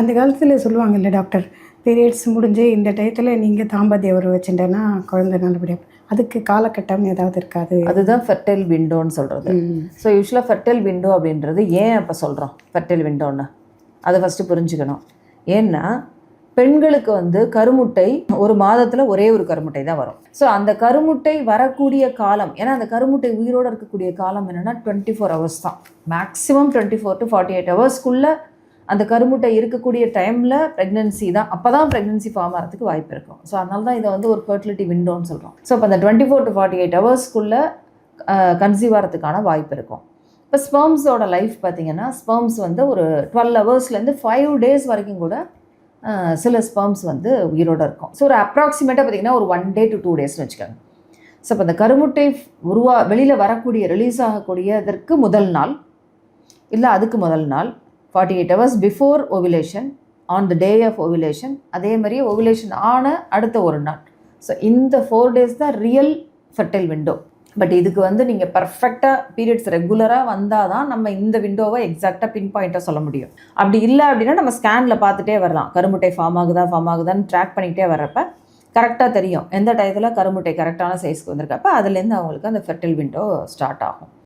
அந்த காலத்தில் சொல்லுவாங்கல்ல டாக்டர் பீரியட்ஸ் முடிஞ்சு இந்த டயத்தில் நீங்கள் தாம்பத்திய உறவு வச்சுட்டேன்னா குழந்தை நல்லபடியாக அதுக்கு காலகட்டம் ஏதாவது இருக்காது. அதுதான் ஃபெர்டைல் விண்டோன்னு சொல்கிறது ஸோ யூஸ்வலாக ஃபெர்டைல் விண்டோ அப்படின்றது ஏன் அப்போ சொல்கிறோம் ஃபெர்டைல் விண்டோன்னு அதை ஃபஸ்ட்டு புரிஞ்சுக்கணும். ஏன்னா பெண்களுக்கு வந்து கருமுட்டை ஒரு மாதத்தில் ஒரே ஒரு கருமுட்டை தான் வரும். ஸோ அந்த கருமுட்டை வரக்கூடிய காலம் ஏன்னா அந்த கருமுட்டை உயிரோடு இருக்கக்கூடிய காலம் என்னென்னா டுவெண்ட்டி ஃபோர் ஹவர்ஸ் தான். Maximum twenty four to forty eight ஹவர்ஸ்க்குள்ளே அந்த கருமுட்டை இருக்கக்கூடிய டைமில் ப்ரெக்னென்சி தான். அப்போ தான் ப்ரெக்னென்சி ஃபார்ம் ஆகிறதுக்கு வாய்ப்பு இருக்கும். ஸோ அதனால தான் இதை வந்து ஒரு ஃபர்டிலிட்டி விண்டோன்னு சொல்கிறோம் ஸோ அப்போ அந்த twenty four to forty eight ஹவர்ஸ்க்குள்ளே conceive ஆகிறதுக்கான வாய்ப்பு இருக்கும். இப்போ ஸ்பெர்ம்ஸோட லைஃப் பார்த்தீங்கன்னா ஸ்பெர்ம்ஸ் வந்து ஒரு டுவெல் ஹவர்ஸ்லேருந்து ஃபைவ் டேஸ் வரைக்கும் கூட சில ஸ்பெர்ம்ஸ் வந்து உயிரோட இருக்கும். ஸோ ஒரு அப்ராக்சிமேட்டாக பார்த்தீங்கன்னா ஒரு ஒன் டே டு டூ டேஸ்னு வச்சுக்கோங்க. ஸோ இப்போ அந்த கருமுட்டை உருவா வெளியில் வரக்கூடிய ரிலீஸ் ஆகக்கூடியதற்கு முதல் நாள் இல்லை அதுக்கு முதல் நாள் forty eight hours before ovulation on the day of ovulation அதே மாதிரி ஓவிலேஷன் ஆன அடுத்த ஒரு நாள். ஸோ இந்த ஃபோர் டேஸ் தான் ரியல் ஃபெர்டைல் விண்டோ பட் இதுக்கு வந்து நீங்கள் பர்ஃபெக்டாக பீரியட்ஸ் ரெகுலராக வந்தால் தான் நம்ம இந்த விண்டோவை எக்ஸாக்டாக பின் பாயிண்ட்டாக சொல்ல முடியும். அப்படி இல்லை அப்படின்னா நம்ம ஸ்கேனில் பார்த்துட்டே வரலாம். கருமுட்டை ஃபார்ம் ஆகுதா ஃபார்ம் ஆகுதான்னு ட்ராக் பண்ணிகிட்டே வர்றப்ப கரெக்டாக தெரியும். எந்த டயத்தில் கருமுட்டை கரெக்டான சைஸ்க்கு வந்திருக்கப்ப அதுலேருந்து அவங்களுக்கு அந்த ஃபெர்டைல் விண்டோ ஸ்டார்ட் ஆகும்.